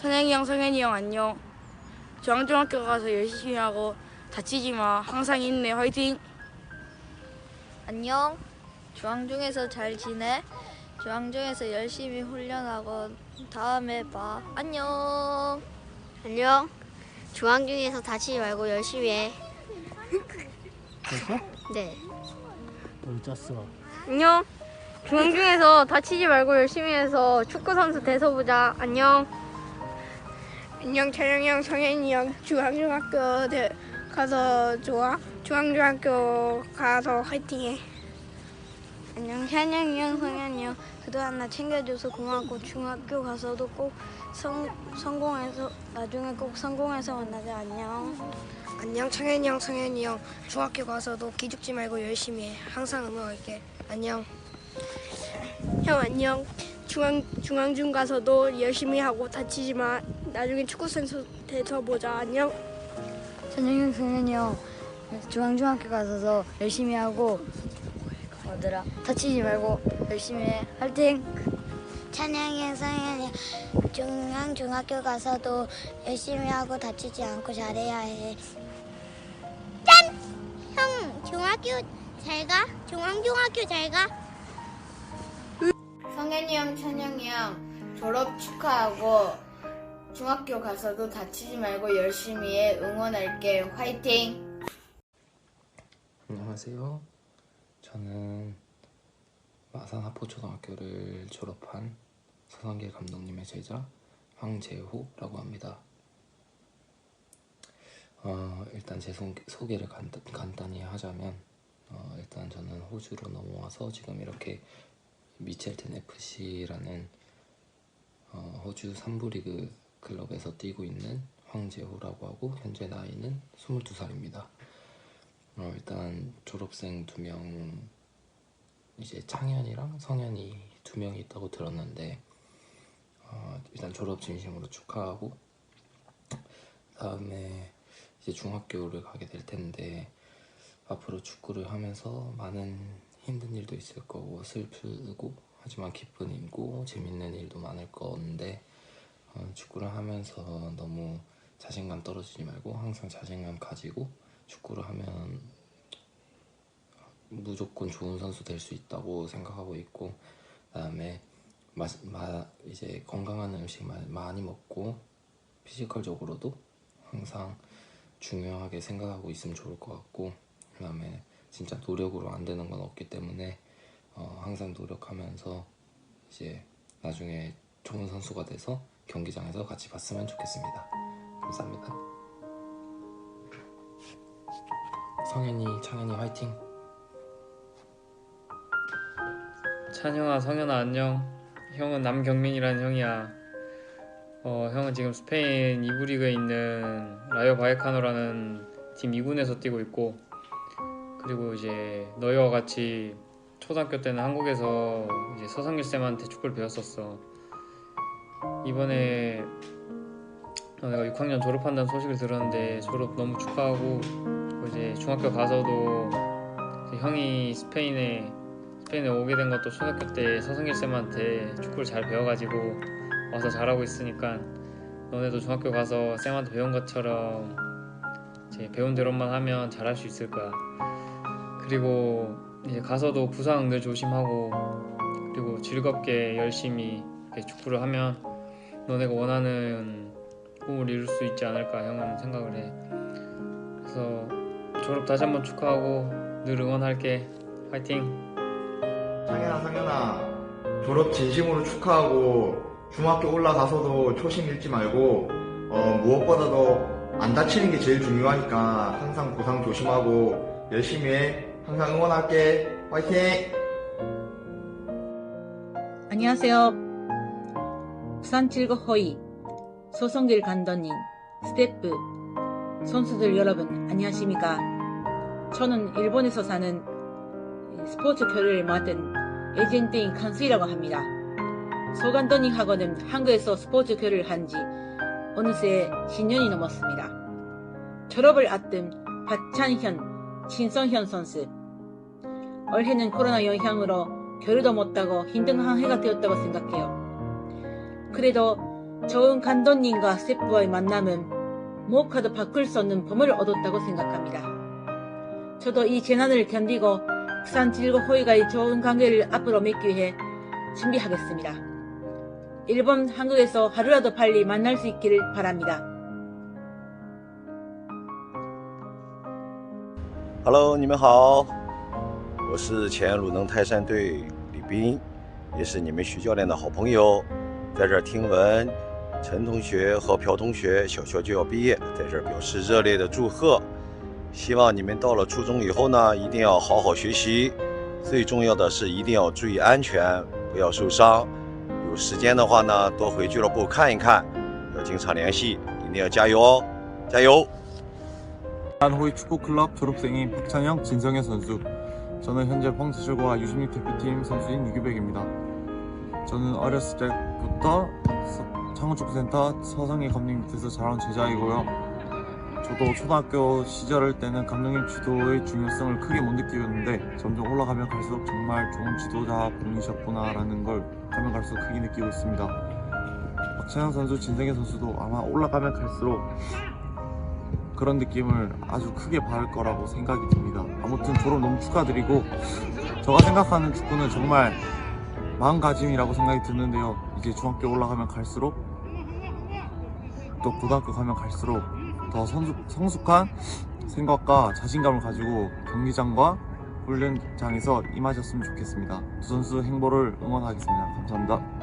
선행이 형, 성현이 형 안녕. 중앙중학교 가서 열심히 하고 다치지 마. 항상 힘내. 화이팅. 안녕. 중앙중에서 잘 지내? 중앙중에서 열심히 훈련하고 다음에 봐. 안녕. 안녕. 중앙중에서 다치지 말고 열심히 해. 됐어? 네. 뭘 짰어? 안녕. 중앙중에서 다치지 말고 열심히 해서 축구 선수 돼서 보자. 안녕. 안녕 찬영이 형, 성현이 형 중앙중학교 대- 가서 좋아? 중앙중학교 가서 화이팅해. 안녕 찬영이 형, 성현이 형. 그동안 나 챙겨줘서 고맙고 중학교 가서도 꼭 성, 성공해서 나중에 꼭 성공해서 만나자. 안녕. 안녕 창현이 형, 성현이 형 중학교 가서도 기죽지 말고 열심히 해. 항상 응원할게. 안녕. 형 안녕. 중앙 중앙중 가서도 열심히 하고 다치지 마. 나중에 축구 선수 돼서 보자. 안녕. 성현이 형. 중앙중학교 가서도 열심히 하고 뭐더라 다치지 말고 열심히 해. 화이팅. 찬양이 성현이 중앙중학교 가서도 열심히 하고 다치지 않고 잘해야 해. 짠! 형 중학교 잘 가? 중앙중학교 잘 가? 성현이 형, 찬영이 형 졸업 축하하고 중학교 가서도 다치지 말고 열심히 해 응원할게 화이팅! 안녕하세요. 저는 마산 하포초등학교를 졸업한 서성길 감독님의 제자 황재호라고 합니다. 어, 일단 제 소, 소개를 간, 간단히 하자면 어, 일단 저는 호주로 넘어와서 지금 이렇게 미첼텐 FC라는 어, 호주 3부 리그 클럽에서 뛰고 있는 황재호라고 하고 현재 나이는 22살입니다. 어, 일단 졸업생 두 명 이제 창현이랑 성현이 두 명이 있다고 들었는데 어, 일단 졸업 진심으로 축하하고 다음에 이제 중학교를 가게 될 텐데 앞으로 축구를 하면서 많은 힘든 일도 있을 거고 슬프고 하지만 기쁜 일고 재밌는 일도 많을 건데 어, 축구를 하면서 너무 자신감 떨어지지 말고 항상 자신감 가지고 축구를 하면 무조건 좋은 선수 될 수 있다고 생각하고 있고 그다음에 마, 마, 이제 건강한 음식 마- 많이 먹고 피지컬적으로도 항상 중요하게 생각하고 있으면 좋을 것 같고 그다음에 진짜 노력으로 안 되는 건 없기 때문에 어, 항상 노력하면서 이제 나중에 좋은 선수가 돼서 경기장에서 같이 봤으면 좋겠습니다. 감사합니다. 성현이, 창현이 화이팅! 찬영아, 성현아 안녕. 형은 남경민이라는 형이야. 어, 형은 지금 스페인 2부 리그에 있는 라이오 바이카노라는 팀 2군에서 뛰고 있고 그리고 이제 너희와 같이 초등학교 때는 한국에서 이제 서성길 쌤한테 축구를 배웠었어. 이번에 어, 내가 6학년 졸업한다는 소식을 들었는데 졸업 너무 축하하고 이제 중학교 가서도 형이 스페인에 스페인에 오게 된 것도 초등학교 때 서성길 쌤한테 축구를 잘 배워가지고 와서 잘하고 있으니까 너네도 중학교 가서 쌤한테 배운 것처럼 이제 배운 대로만 하면 잘할 수 있을 거야. 그리고 이제 가서도 부상 늘 조심하고 그리고 즐겁게 열심히 축구를 하면 너네가 원하는 꿈을 이룰 수 있지 않을까 형은 생각을 해. 그래서 졸업 다시 한번 축하하고 늘 응원할게. 화이팅! 창현아 상현아 졸업 진심으로 축하하고 중학교 올라가서도 초심 잃지 말고 어, 무엇보다도 안 다치는 게 제일 중요하니까 항상 부상 조심하고 열심히 해 항상 응원할게 화이팅 안녕하세요. 부산 칠곡 허이 소성길 감독님, 스태프, 선수들 여러분 안녕하십니까? 저는 일본에서 사는 스포츠 교류를 맡은 에이전트인 칸수이라고 합니다. 소 감독님하고는 한국에서 스포츠 교류를 한 지 어느새 10년이 넘었습니다. 졸업을 앞둔 박찬현, 신성현 선수. 올해는 코로나 영향으로 교류도 못하고 힘든 한 해가 되었다고 생각해요. 그래도 저은 감독님과 스태프와의 만남은 무엇과도 바꿀 수 없는 봄을 얻었다고 생각합니다. 저도 이 재난을 견디고 부산 질고 호의가의 좋은 관계를 앞으로 맺기 위해 준비하겠습니다. 일본, 한국에서 하루라도 빨리 만날 수 있기를 바랍니다. Hello，你们好，我是前鲁能泰山队李斌，也是你们徐教练的好朋友。在这儿听闻陈同学和朴同学小学就要毕业，在这儿表示热烈的祝贺。希望你们到了初中以后呢，一定要好好学习，最重要的是一定要注意安全，不要受伤。有时间的话呢，多回俱乐部看一看，要经常联系，一定要加油哦，加油！ 호이 축구클럽 졸업생인 박찬영, 진성현 선수. 저는 현재 펑스실과 U16 대표팀 선수인 유규백입니다. 저는 어렸을 때부터 서- 창원축구센터 서성희 감독님 밑에서 자란 제자이고요. 저도 초등학교 시절 때는 감독님 지도의 중요성을 크게 못 느끼었는데 점점 올라가면 갈수록 정말 좋은 지도자 분이셨구나 라는 걸 가면 갈수록 크게 느끼고 있습니다. 박찬영 선수, 진성현 선수도 아마 올라가면 갈수록 그런 느낌을 아주 크게 받을 거라고 생각이 듭니다. 아무튼 졸업 너무 축하드리고 제가 생각하는 축구는 정말 마음가짐이라고 생각이 드는데요. 이제 중학교 올라가면 갈수록 또 고등학교 가면 갈수록 더 성숙, 성숙한 생각과 자신감을 가지고 경기장과 훈련장에서 임하셨으면 좋겠습니다. 두 선수 행보를 응원하겠습니다. 감사합니다.